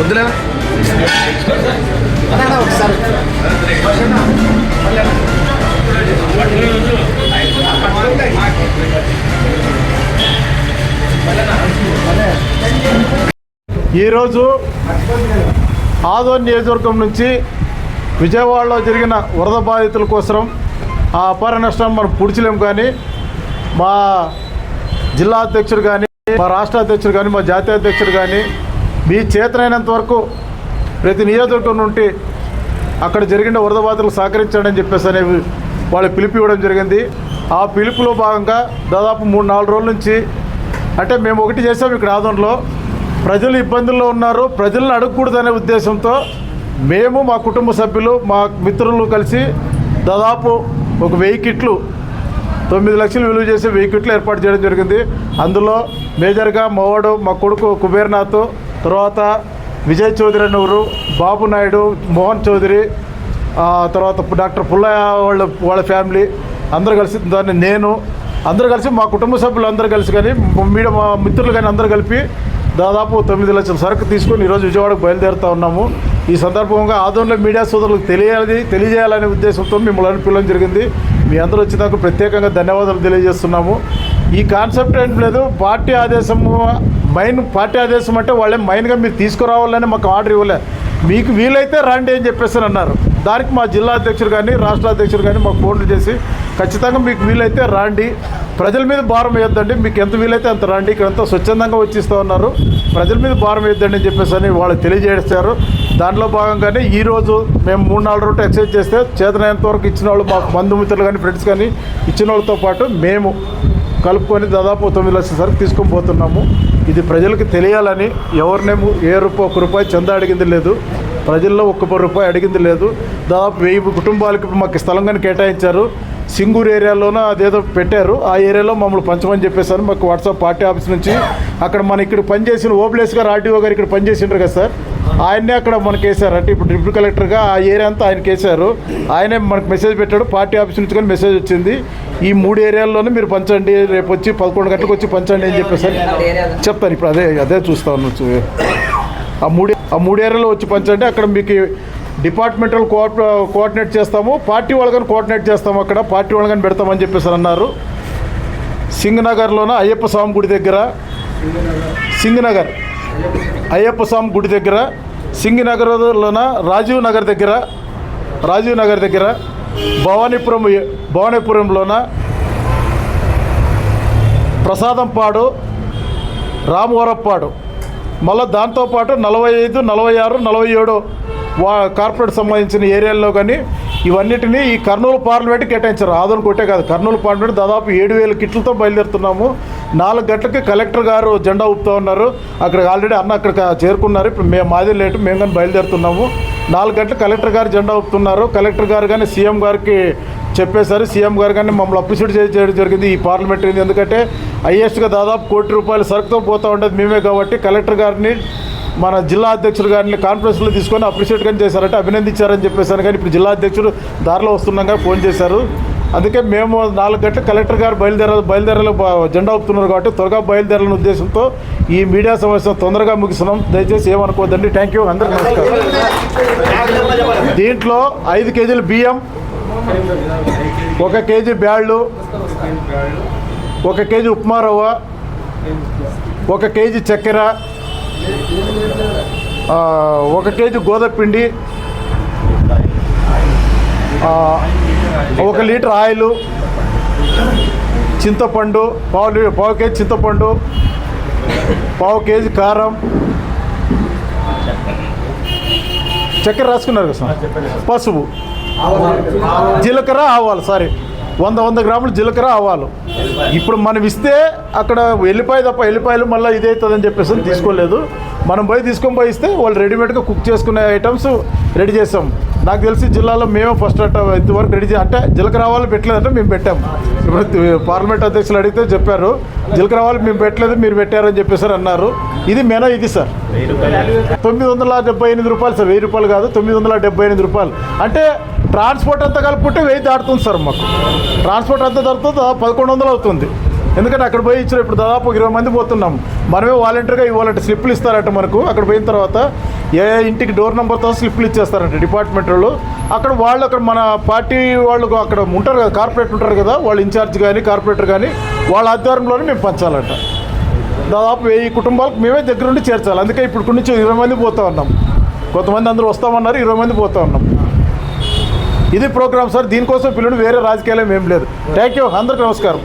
వద్దులేనా ఒకసారి ఈరోజు ఆదోన్ నియోజకవర్గం నుంచి విజయవాడలో జరిగిన వరద బాధితుల కోసం ఆ అపార నష్టం మనం పుడిచలేం కానీ మా జిల్లా అధ్యక్షుడు కానీ మా రాష్ట్ర అధ్యక్షుడు కానీ మా జాతీయ అధ్యక్షుడు కానీ మీ చేతనైనంత వరకు ప్రతి నియోజకవర్గం నుండి అక్కడ జరిగిన వరద బాధలు సహకరించండి అని చెప్పేసి అనేవి వాళ్ళు పిలుపు ఇవ్వడం జరిగింది. ఆ పిలుపులో భాగంగా దాదాపు మూడు నాలుగు రోజుల నుంచి అంటే మేము ఒకటి చేసాం ఇక్కడ ఆదంలో ప్రజలు ఇబ్బందుల్లో ఉన్నారు ప్రజలను అడగకూడదనే ఉద్దేశంతో మేము మా కుటుంబ సభ్యులు మా మిత్రులు కలిసి దాదాపు ఒక వెయ్యి కిట్లు తొమ్మిది లక్షలు విలువ చేసే వెయ్యి కిట్లు ఏర్పాటు చేయడం జరిగింది. అందులో మేజర్గా మావాడు మా కొడుకు కుబేర్నాథ్ తర్వాత విజయ్ చౌదరి అనేవారు బాబు నాయుడు మోహన్ చౌదరి తర్వాత డాక్టర్ పుల్లయ్య వాళ్ళ వాళ్ళ ఫ్యామిలీ అందరూ కలిసి దాన్ని నేను అందరూ కలిసి మా కుటుంబ సభ్యులు అందరూ కలిసి కానీ మీడియా మా మిత్రులు కానీ అందరూ కలిపి దాదాపు తొమ్మిది లక్షల సరుకు తీసుకొని ఈరోజు విజయవాడకు బయలుదేరుతూ ఉన్నాము. ఈ సందర్భంగా ఆదోన్లో మీడియా సోదరులకు తెలియాలి తెలియజేయాలనే ఉద్దేశంతో మిమ్మల్ని పిలవడం జరిగింది. మీ అందరూ వచ్చినందుకు ప్రత్యేకంగా ధన్యవాదాలు తెలియజేస్తున్నాము. ఈ కాన్సెప్ట్ ఏం లేదు పార్టీ ఆదేశము మైన్ పార్టీ ఆదేశం అంటే వాళ్ళే మైన్గా మీరు తీసుకురావాలని మాకు ఆర్డర్ ఇవ్వలే. మీకు వీలైతే రండి అని చెప్పేసి అన్నారు. దానికి మా జిల్లా అధ్యక్షుడు కానీ రాష్ట్ర అధ్యక్షుడు కానీ మాకు ఫోన్లు చేసి ఖచ్చితంగా మీకు వీలైతే రండి. ప్రజల మీద భారం వేయొద్దండి. మీకు ఎంత వీలైతే అంత రండి. ఇక్కడ అంతా స్వచ్ఛందంగా వచ్చిస్తూ ఉన్నారు. ప్రజల మీద భారం వేయొద్దండి అని చెప్పేసి అని వాళ్ళు తెలియజేస్తారు దాంట్లో భాగంగానే ఈరోజు మేము మూడు నాలుగు రోజులు ఎక్సైజ్ చేస్తే చేతనైనంత వరకు ఇచ్చిన వాళ్ళు మా బంధుమిత్రులు కానీ ఫ్రెండ్స్ కానీ ఇచ్చిన వాళ్ళతో పాటు మేము కలుపుకొని దాదాపు తొమ్మిది లక్షల సరుకు తీసుకొని పోతున్నాము. ఇది ప్రజలకు తెలియాలని ఎవరినేమో ఏ రూపాయి ఒక రూపాయి చందా అడిగింది లేదు. ప్రజల్లో ఒక్క రూపాయి అడిగింది లేదు. దాదాపు వెయ్యి కుటుంబాలకి మాకు స్థలం కానీ కేటాయించారు. సింగూరు ఏరియాలోనూ అదేదో పెట్టారు. ఆ ఏరియాలో మమ్మల్ని పంచమని చెప్పేసారు మాకు వాట్సాప్ పార్టీ ఆఫీస్ నుంచి అక్కడ మన ఇక్కడ పనిచేసిన ఓబ్లేస్ గారు ఆర్టీఓ గారు ఇక్కడ పనిచేసిండ్రు కదా సార్. ఆయన్నే అక్కడ మనకి వేశారు అంటే ఇప్పుడు డిప్యూటీ కలెక్టర్గా ఆ ఏరియా అంతా ఆయనకి వేశారు ఆయనే మనకు మెసేజ్ పెట్టాడు. పార్టీ ఆఫీస్ నుంచి కానీ మెసేజ్ వచ్చింది. ఈ మూడు ఏరియాల్లోనే మీరు పంచండి. రేపు వచ్చి పదకొండు గంటలకు వచ్చి పంచండి అని చెప్పేసి చెప్తాను ఇప్పుడు అదే అదే చూస్తా ఉన్నాను. ఆ మూడు ఆ మూడు ఏరియాలో వచ్చి పంచండి. అక్కడ మీకు డిపార్ట్మెంటల్ కోఆర్డినేట్ చేస్తాము. పార్టీ వాళ్ళకని కోఆర్డినేట్ చేస్తాము అక్కడ. పార్టీ వాళ్ళకని పెడతామని చెప్పేసి అన్నారు. సింగనగర్లోన అయ్యప్ప స్వామి గుడి దగ్గర. సింగనగర్. అయ్యప్ప స్వామి గుడి దగ్గర. సింగనగర్లోన రాజీవ్ నగర్ దగ్గర. రాజీవ్ నగర్ దగ్గర. భవానీపురం భవానీపురంలోన ప్రసాదంపాడు రామవరప్పాడు. మళ్ళీ దాంతోపాటు నలభై ఐదు నలభై ఆరు నలభై ఏడు వా కార్పొరేట్ సంబంధించిన ఏరియాల్లో కానీ ఇవన్నిటినీ ఈ కర్నూలు పార్లమెంట్ కేటాయించారు. ఆదోని కొట్టే కాదు. కర్నూలు పార్లమెంట్ దాదాపు ఏడు వేల కిట్లతో బయలుదేరుతున్నాము. నాలుగు గంటలకి కలెక్టర్ గారు జెండా ఊపుతూ ఉన్నారు. అక్కడ ఆల్రెడీ అన్న అక్కడ చేరుకున్నారు. ఇప్పుడు మేము మాది లేటు మేము కానీ బయలుదేరుతున్నాము. నాలుగు గంటలకు కలెక్టర్ గారు జెండా ఊపుతున్నారు. కలెక్టర్ గారు కానీ సీఎం గారికి చెప్పేశారు. సీఎం గారు కానీ మమ్మల్ని అప్రిషియేట్ చేయడం జరిగింది. ఈ పార్లమెంట్ ఎందుకంటే హైయెస్ట్గా దాదాపు కోటి రూపాయల సరుకుతో పోతూ ఉండేది మేమే కాబట్టి కలెక్టర్ గారిని మన జిల్లా అధ్యక్షుడు గారిని కాన్ఫరెన్స్లో తీసుకొని అప్రిషియేట్ కానీ చేశారంటే అభినందించారని చెప్పేశాను కానీ ఇప్పుడు జిల్లా అధ్యక్షుడు దారిలో వస్తుండగా ఫోన్ చేశారు. అందుకే మేము నాలుగు గంటల కలెక్టర్ గారు బయలుదేర బయలుదేరాలి జెండా ఊపుతున్నారు కాబట్టి త్వరగా బయలుదేరాలని ఉద్దేశంతో ఈ మీడియా సమావేశం తొందరగా ముగిస్తున్నాం. దయచేసి ఏమనుకోవద్దండి. థ్యాంక్ యూ అందరికీ నమస్కారం. దీంట్లో ఐదు కేజీలు బియ్యం ఒక కేజీ బ్యాళ్ళు ఒక కేజీ ఉప్మా రవ్వ ఒక కేజీ చక్కెర ఒక కేజీ గోధుమ పిండి ఆ, ఒక లీటర్ ఆయిల్ చింతపండు పావు లీ- పావు కేజీ చింతపండు పావు కేజీ కారం. చక్కెర రాసుకున్నారు కదా సార్. పసుపు. జీలకర్ర ఆవాలు సారీ. వంద వంద గ్రాములు జీలకర్ర ఆవాలు. ఇప్పుడు మనం ఇస్తే అక్కడ వెళ్ళిపోయి తప్ప ఎల్లిపాయలు మళ్ళీ ఇదే అవుతుందని చెప్పేసి తీసుకోలేదు. మనం పోయి తీసుకొని పోయి ఇస్తే వాళ్ళు రెడీమేడ్గా కుక్ చేసుకునే ఐటమ్స్ రెడీ చేసాం. నాకు తెలిసి జిల్లాలో మేమే ఫస్ట్ అట్ట ఇంతవరకు రెడీ చే అంటే జీలకర్ర ఆవాలు పెట్టలేదంటే మేము పెట్టాం. ఇప్పుడు పార్లమెంట్ అధ్యక్షులు అడిగితే చెప్పారు జీలకర్ర ఆవాలు మేము పెట్టలేదు మీరు పెట్టారని చెప్పేసి అన్నారు. ఇది మెనో ఇది సార్. తొమ్మిది వందల డెబ్బై ఎనిమిది రూపాయలు సార్ వెయ్యి రూపాయలు కాదు తొమ్మిది వందల డెబ్బై ఎనిమిది రూపాయలు. అంటే ట్రాన్స్పోర్ట్ అంతా కలుపుకుంటే వెయ్యి దాటుతుంది సార్ మాకు. ట్రాన్స్పోర్ట్ అంతా దాటుతుంది పదకొండు వందలు అవుతుంది. ఎందుకంటే అక్కడ పోయి ఇచ్చిన ఇప్పుడు దాదాపు ఇరవై మంది పోతున్నాం. మనమే వాలంటీర్గా ఇవ్వాలంటే స్లిప్లు ఇస్తారట మనకు. అక్కడ పోయిన తర్వాత ఏ ఇంటికి డోర్ నెంబర్తో స్లిప్లు ఇచ్చేస్తారంట డిపార్ట్మెంట్ వాళ్ళు. అక్కడ వాళ్ళు అక్కడ మన పార్టీ వాళ్ళు అక్కడ ఉంటారు కదా కార్పొరేట్ ఉంటారు కదా వాళ్ళు ఇన్ఛార్జ్ కానీ కార్పొరేటర్ కానీ వాళ్ళ ఆధ్వర్యంలోనే మేము పంచాలంట. దాదాపు వెయ్యి కుటుంబాలకు మేమే దగ్గరుండి చేర్చాలి. అందుకే ఇప్పుడు నుంచి ఇరవై మంది పోతా ఉన్నాం. కొంతమంది అందరూ వస్తామన్నారు ఇరవై మంది పోతా ఉన్నాం. ఇది ప్రోగ్రామ్ సార్. దీనికోసం పిల్లలు వేరే రాజకీయాలు ఏం లేదు. థ్యాంక్ యూ అందరికీ నమస్కారం.